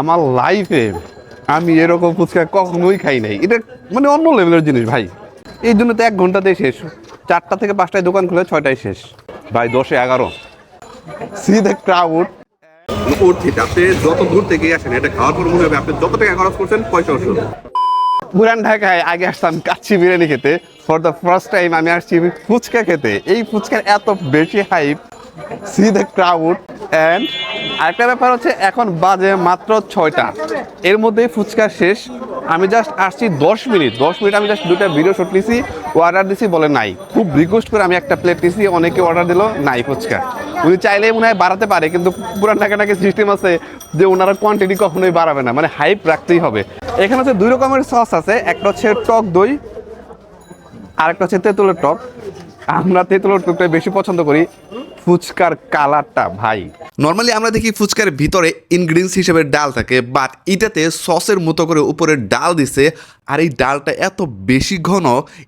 আমার লাইফে আমি এরকম ফুচকা কখনোই খাই নাই। এটা মানে অন্য লেভেলের জিনিস ভাই। এই জন্য তো এক ঘন্টাতেই শেষ। চারটা থেকে পাঁচটায় দোকান খুলে ছয়টায় শেষ। ভাই দশে এগারো। সি দ্য ক্রাউড উঠছি আপনি যত দূর থেকে আসেন এটা খাওয়ার পর মনে হবে আপনি যত টাকা খরচ করছেন পয়সা ওষুধ পুরান ঢাকায় আগে আসতাম কাচ্চি বিরিয়ানি খেতে। ফর দ্য ফার্স্ট টাইম আমি আসছি ফুচকা খেতে। এই ফুচকার এত বেশি hype see the crowd and আরেকটা ব্যাপার হচ্ছে এখন বাজে মাত্র ছয়টা। এর মধ্যেই ফুচকা শেষ। আমি জাস্ট আসছি দশ মিনিট। দশ মিনিট আমি জাস্ট দুটা ভিডিও শুট নিছি অর্ডার দিছি বলে নাই। খুব রিকোয়েস্ট করে আমি একটা প্লেট নিছি, অনেকে অর্ডার দিল, নাই ফুচকা। উনি চাইলে মনে হয় বাড়াতে পারে, কিন্তু পুরান ঢাকাটাকে সিস্টেম আছে যে ওনারা কোয়ান্টিটি কখনোই বাড়াবে না। মানে হাইপ রাখতেই হবে। এখানে হচ্ছে দুই রকমের সস আছে। একটা হচ্ছে টক দই আর একটা হচ্ছে তেঁতুলের টক। আমরা তেঁতুলের টকটা বেশি পছন্দ করি। ফুচকার কালারটা ভাই। নর্মালি আমরা দেখি ফুচকার ভিতরে ইনগ্রিডিয়েন্টস হিসেবে ডাল থাকে বাট এটাতে সসের মতো করে উপরে ডাল দিছে আর এই ডালটা এত বেশি ঘন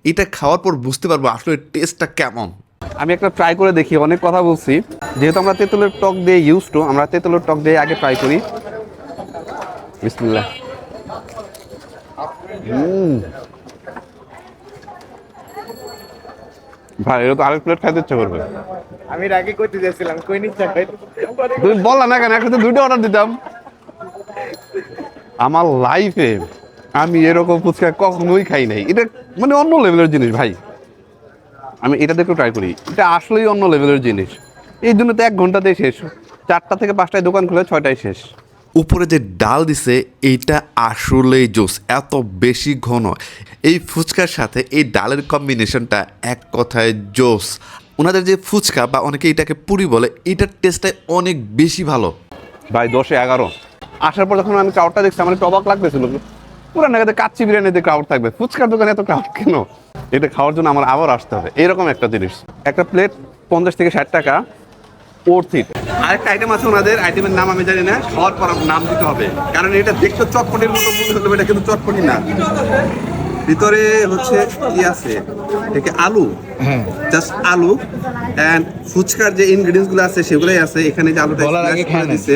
এটা খাওয়ার পর বুঝতে পারব আসলে টেস্টটা কেমন। আমি একটা ট্রাই করে দেখি অনেক কথা বলছি। যেহেতু আমরা তেঁতুলের টক দিয়ে ইউজ টু আমরা তেঁতুলের টক দিয়ে আগে ট্রাই করি। বিসমিল্লাহ। ভাই এটা তো আরেক প্লেট খাইতে ইচ্ছা করবে। আমি রাগে করতে যাচ্ছিলাম কই নিচ্ছা খাই তুমি বললাম না কেন একসাথে দুটো অর্ডার দিতাম। আমার লাইফে আমি এরকম ফুচকা কখনোই খাই নাই। এটা মানে অন্য লেভেলের জিনিস ভাই। আমি এটা দেখে ট্রাই করি। এটা আসলেই অন্য লেভেলের জিনিস। এই জন্য তো এক ঘন্টাতেই শেষ। চারটা থেকে পাঁচটায় দোকান খুলে ছয়টায় শেষ। উপরে যে ডাল দিছে, এইটা আসলেই জোস, এত বেশি ঘন। এই ফুচকার সাথে এই ডালের কম্বিনেশনটা এক কথায় জোস। ওনাদের যে ফুচকা বা অনেকে এটাকে পুরি বলে, এটার টেস্টটা অনেক বেশি ভালো। ভাই, দশে এগারো। আসার পর যখন আমি ক্রাউডটা দেখছি, আমার একটু অবাক লাগতেছিল পুরান ঢাকাতে কাচ্চি বিরিয়ানিতে ক্রাউড থাকবে? ফুচকার দোকানে এত ক্রাউড কেন? এটা খাওয়ার জন্য আমার আবার আসতে হবে। এরকম একটা জিনিস। একটা প্লেট পঞ্চাশ থেকে ষাট টাকা ওর্থ ইট আরেকটা আইটেম আছে ওনাদের আইটেমের নাম আমি জানি না খাওয়ার পর নাম দিতে হবে। কারণ এটা দেখতে চটপটির মতো মনে হতে এটা কিন্তু চটপটি না। ভিতরে হচ্ছে কি আছে এটাকে আলু? হ্যাঁ। জাস্ট আলু এন্ড ফুচকার যে ইনগ্রেডিয়েন্টসগুলো আছে সেগুলোই আছে। এখানে যে আলুটা বলার আগে smash করে দিছে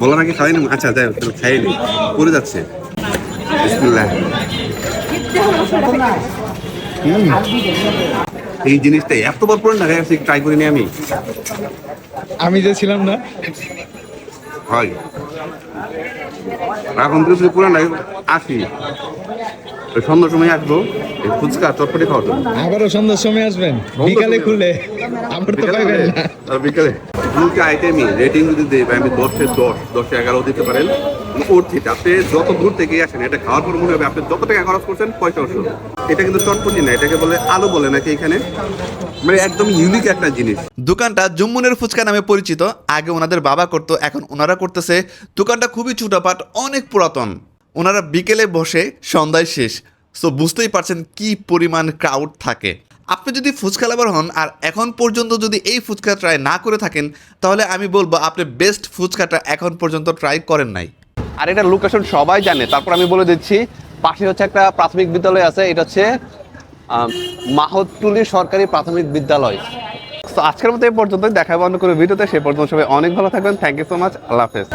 বলার আগে খাওয়াই না আচ্ছা যাই হোক, খাইনি পড়ে যাচ্ছে। বিসমিল্লাহ। এই জিনিসটা এতবার পুরো ঢাকায় ট্রাই করিনি আমি। আমি যে ছিলাম না। হয়। এখন তো যদি পুরান আসি। ওই সন্ধ্যার সময় আসব ফুচকা চটপটি খাওয়ার জন্য আবারও সন্ধ্যার সময় আসবেন? বিকালে খুলে। আবার তো পাইবেন বিকালে। দুটো আইটেমই রেটিং যদি দেই আমি দশে দশ দশে এগারো দিতে পারেন। করছি আপনি যত দূর থেকে আসেন, এটা খাওয়ার পর মনে হবে আপনি যত টাকা খরচ করছেন, পয়সা ওষুধ এটা কিন্তু চটপটি না, এটাকে বলে আলু বলে নাকি এখানে? মানে একদম ইউনিক একটা জিনিস। দোকানটা জম্মুনের ফুচকা নামে পরিচিত। আগে ওনাদের বাবা করতো, এখন ওনারা করতেছে। দোকানটা খুবই ছোটপাট অনেক পুরাতন। ওনারা বিকেলে বসে সন্ধ্যায় শেষ। সো বুঝতেই পারছেন কি পরিমাণ ক্রাউড থাকে। আপনি যদি ফুচকা লাভার হন, আর এখন পর্যন্ত যদি এই ফুচকা ট্রাই না করে থাকেন, তাহলে আমি বলব আপনি বেস্ট ফুচকাটা এখন পর্যন্ত ট্রাই করেন নাই। আর এটা লোকেশন সবাই জানে। তারপর আমি বলে দিচ্ছি, পাশে হচ্ছে একটা প্রাথমিক বিদ্যালয় আছে, এটা হচ্ছে মাহতুলি সরকারি প্রাথমিক বিদ্যালয়। তো আজকের মতো এই পর্যন্ত দেখা বন্ধ করে ভিডিওতে, সে পর্যন্ত সবাই অনেক ভালো থাকবেন। থ্যাংক ইউ সো মাচ আল্লাহ হাফেজ।